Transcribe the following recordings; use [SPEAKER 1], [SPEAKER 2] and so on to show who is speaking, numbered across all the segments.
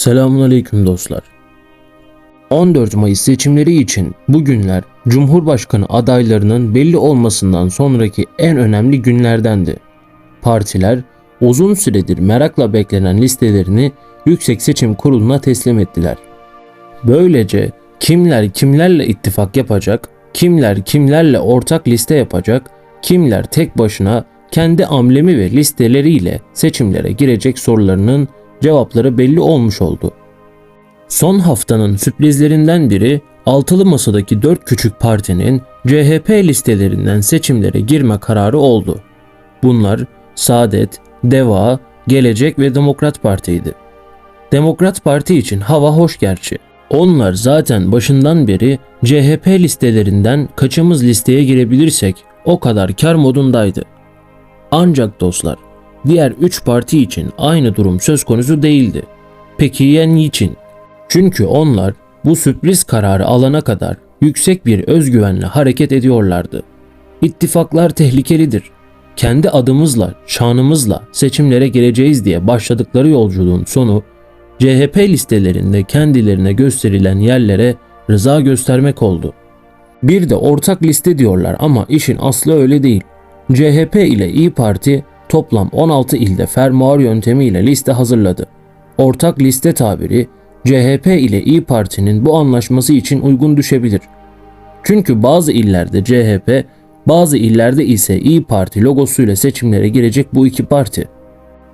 [SPEAKER 1] Selamünaleyküm dostlar. 14 Mayıs seçimleri için bu günler Cumhurbaşkanı adaylarının belli olmasından sonraki en önemli günlerdendi. Partiler uzun süredir merakla beklenen listelerini Yüksek Seçim Kurulu'na teslim ettiler. Böylece kimler kimlerle ittifak yapacak, kimler kimlerle ortak liste yapacak, kimler tek başına kendi amblemi ve listeleriyle seçimlere girecek sorularının cevapları belli olmuş oldu. Son haftanın sürprizlerinden biri altılı masadaki dört küçük partinin CHP listelerinden seçimlere girme kararı oldu. Bunlar Saadet, Deva, Gelecek ve Demokrat Parti'ydi. Demokrat Parti için hava hoş gerçi. Onlar zaten başından beri CHP listelerinden kaçımız listeye girebilirsek o kadar kar modundaydı. Ancak dostlar, diğer 3 parti için aynı durum söz konusu değildi. Peki ya niçin? Çünkü onlar bu sürpriz kararı alana kadar yüksek bir özgüvenle hareket ediyorlardı. İttifaklar tehlikelidir. Kendi adımızla, şanımızla seçimlere gireceğiz diye başladıkları yolculuğun sonu CHP listelerinde kendilerine gösterilen yerlere rıza göstermek oldu. Bir de ortak liste diyorlar ama işin aslı öyle değil. CHP ile İyi Parti toplam 16 ilde fermuar yöntemiyle liste hazırladı. Ortak liste tabiri CHP ile İyi Parti'nin bu anlaşması için uygun düşebilir. Çünkü bazı illerde CHP, bazı illerde ise İyi Parti logosuyla seçimlere girecek bu iki parti.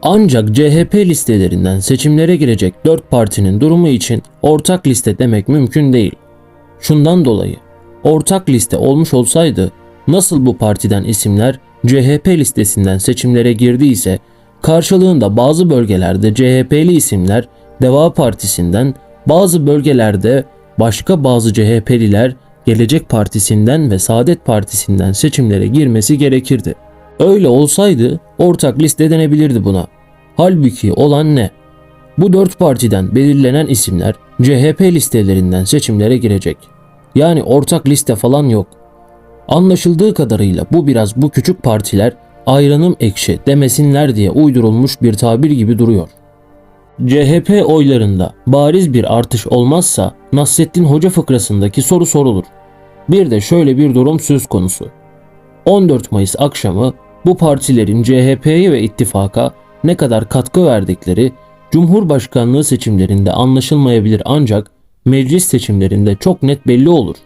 [SPEAKER 1] Ancak CHP listelerinden seçimlere girecek 4 partinin durumu için ortak liste demek mümkün değil. Şundan dolayı ortak liste olmuş olsaydı nasıl bu partiden isimler CHP listesinden seçimlere girdiyse karşılığında bazı bölgelerde CHP'li isimler Deva Partisi'nden, bazı bölgelerde başka bazı CHP'liler Gelecek Partisi'nden ve Saadet Partisi'nden seçimlere girmesi gerekirdi. Öyle olsaydı ortak liste denebilirdi buna. Halbuki olan ne? Bu dört partiden belirlenen isimler CHP listelerinden seçimlere girecek. Yani ortak liste falan yok. Anlaşıldığı kadarıyla bu biraz bu küçük partiler ayranım ekşi demesinler diye uydurulmuş bir tabir gibi duruyor. CHP oylarında bariz bir artış olmazsa Nasrettin Hoca fıkrasındaki soru sorulur. Bir de şöyle bir durum söz konusu. 14 Mayıs akşamı bu partilerin CHP'ye ve ittifaka ne kadar katkı verdikleri Cumhurbaşkanlığı seçimlerinde anlaşılmayabilir ancak meclis seçimlerinde çok net belli olur.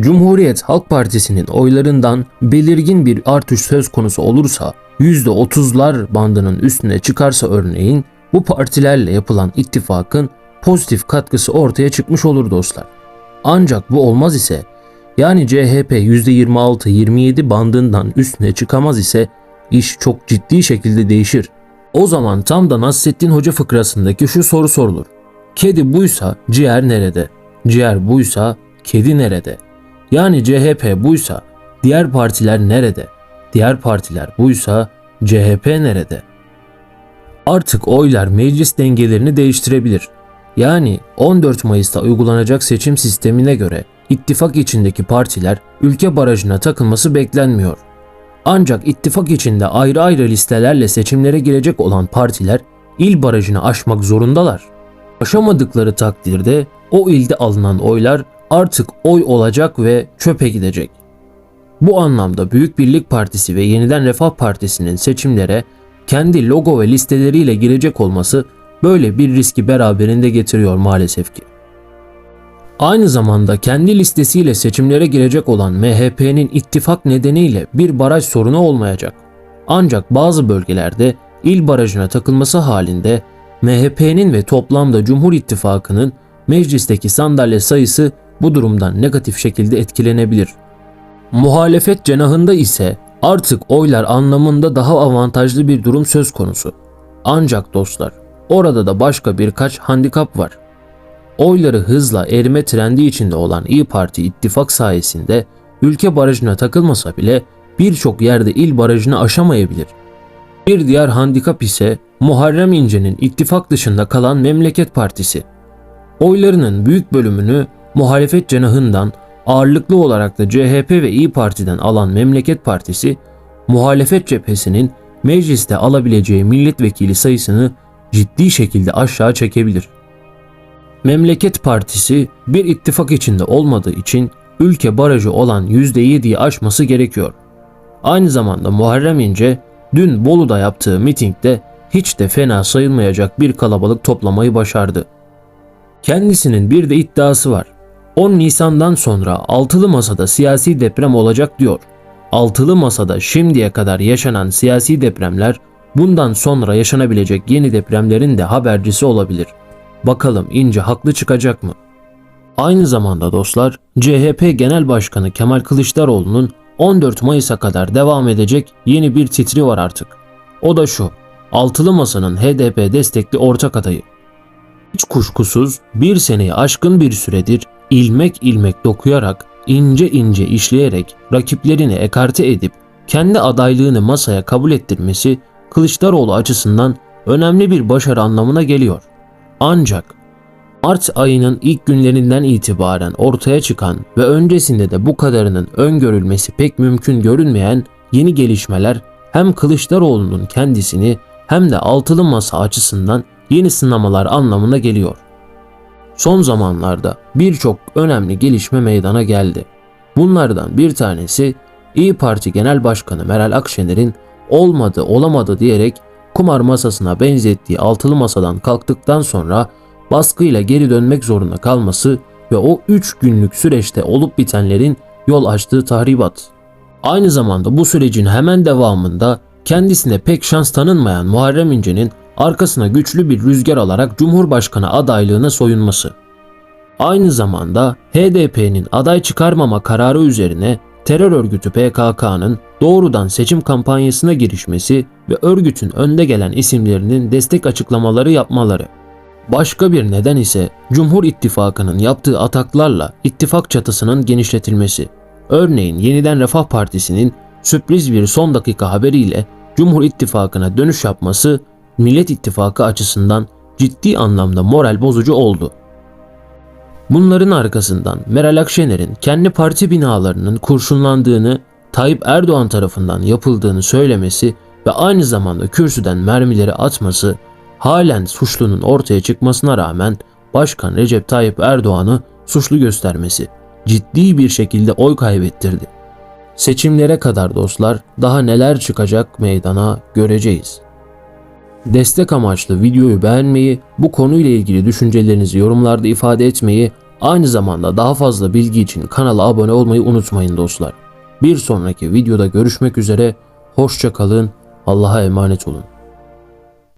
[SPEAKER 1] Cumhuriyet Halk Partisi'nin oylarından belirgin bir artış söz konusu olursa %30'lar bandının üstüne çıkarsa örneğin bu partilerle yapılan ittifakın pozitif katkısı ortaya çıkmış olur dostlar. Ancak bu olmaz ise yani CHP %26-27 bandından üstüne çıkamaz ise iş çok ciddi şekilde değişir. O zaman tam da Nasrettin Hoca fıkrasındaki şu soru sorulur. Kedi buysa ciğer nerede? Ciğer buysa kedi nerede? Yani CHP buysa diğer partiler nerede? Diğer partiler buysa CHP nerede? Artık oylar meclis dengelerini değiştirebilir. Yani 14 Mayıs'ta uygulanacak seçim sistemine göre ittifak içindeki partiler ülke barajına takılması beklenmiyor. Ancak ittifak içinde ayrı ayrı listelerle seçimlere girecek olan partiler il barajını aşmak zorundalar. Aşamadıkları takdirde o ilde alınan oylar artık oy olacak ve çöpe gidecek. Bu anlamda Büyük Birlik Partisi ve Yeniden Refah Partisi'nin seçimlere kendi logo ve listeleriyle girecek olması böyle bir riski beraberinde getiriyor maalesef ki. Aynı zamanda kendi listesiyle seçimlere girecek olan MHP'nin ittifak nedeniyle bir baraj sorunu olmayacak. Ancak bazı bölgelerde il barajına takılması halinde MHP'nin ve toplamda Cumhur İttifakı'nın meclisteki sandalye sayısı bu durumdan negatif şekilde etkilenebilir. Muhalefet cenahında ise artık oylar anlamında daha avantajlı bir durum söz konusu. Ancak dostlar, orada da başka birkaç handikap var. Oyları hızla erime trendi içinde olan İyi Parti ittifak sayesinde ülke barajına takılmasa bile birçok yerde il barajını aşamayabilir. Bir diğer handikap ise Muharrem İnce'nin ittifak dışında kalan Memleket Partisi. Oylarının büyük bölümünü muhalefet cenahından ağırlıklı olarak da CHP ve İyi Parti'den alan Memleket Partisi, muhalefet cephesinin mecliste alabileceği milletvekili sayısını ciddi şekilde aşağı çekebilir. Memleket Partisi bir ittifak içinde olmadığı için ülke barajı olan %7'yi aşması gerekiyor. Aynı zamanda Muharrem İnce dün Bolu'da yaptığı mitingde hiç de fena sayılmayacak bir kalabalık toplamayı başardı. Kendisinin bir de iddiası var. 10 Nisan'dan sonra altılı masada siyasi deprem olacak diyor. Altılı masada şimdiye kadar yaşanan siyasi depremler bundan sonra yaşanabilecek yeni depremlerin de habercisi olabilir. Bakalım İnce haklı çıkacak mı? Aynı zamanda dostlar CHP Genel Başkanı Kemal Kılıçdaroğlu'nun 14 Mayıs'a kadar devam edecek yeni bir titri var artık. O da şu. Altılı Masa'nın HDP destekli ortak adayı. Hiç kuşkusuz bir seneyi aşkın bir süredir ilmek ilmek dokuyarak, ince ince işleyerek rakiplerini ekarte edip kendi adaylığını masaya kabul ettirmesi Kılıçdaroğlu açısından önemli bir başarı anlamına geliyor. Ancak Mart ayının ilk günlerinden itibaren ortaya çıkan ve öncesinde de bu kadarının öngörülmesi pek mümkün görünmeyen yeni gelişmeler hem Kılıçdaroğlu'nun kendisini hem de altılı masa açısından yeni sınamalar anlamına geliyor. Son zamanlarda birçok önemli gelişme meydana geldi. Bunlardan bir tanesi İyi Parti Genel Başkanı Meral Akşener'in olmadı olamadı diyerek kumar masasına benzettiği altılı masadan kalktıktan sonra baskıyla geri dönmek zorunda kalması ve o 3 günlük süreçte olup bitenlerin yol açtığı tahribat. Aynı zamanda bu sürecin hemen devamında kendisine pek şans tanınmayan Muharrem İnce'nin arkasına güçlü bir rüzgar alarak Cumhurbaşkanı adaylığına soyunması. Aynı zamanda HDP'nin aday çıkarmama kararı üzerine terör örgütü PKK'nın doğrudan seçim kampanyasına girişmesi ve örgütün önde gelen isimlerinin destek açıklamaları yapmaları. Başka bir neden ise Cumhur İttifakı'nın yaptığı ataklarla ittifak çatısının genişletilmesi. Örneğin Yeniden Refah Partisi'nin sürpriz bir son dakika haberiyle Cumhur İttifakı'na dönüş yapması Millet İttifakı açısından ciddi anlamda moral bozucu oldu. Bunların arkasından Meral Akşener'in kendi parti binalarının kurşunlandığını, Tayyip Erdoğan tarafından yapıldığını söylemesi ve aynı zamanda kürsüden mermileri atması halen suçlunun ortaya çıkmasına rağmen Başkan Recep Tayyip Erdoğan'ı suçlu göstermesi ciddi bir şekilde oy kaybettirdi. Seçimlere kadar dostlar daha neler çıkacak meydana göreceğiz. Destek amaçlı videoyu beğenmeyi, bu konuyla ilgili düşüncelerinizi yorumlarda ifade etmeyi, aynı zamanda daha fazla bilgi için kanala abone olmayı unutmayın dostlar. Bir sonraki videoda görüşmek üzere, hoşça kalın, Allah'a emanet olun.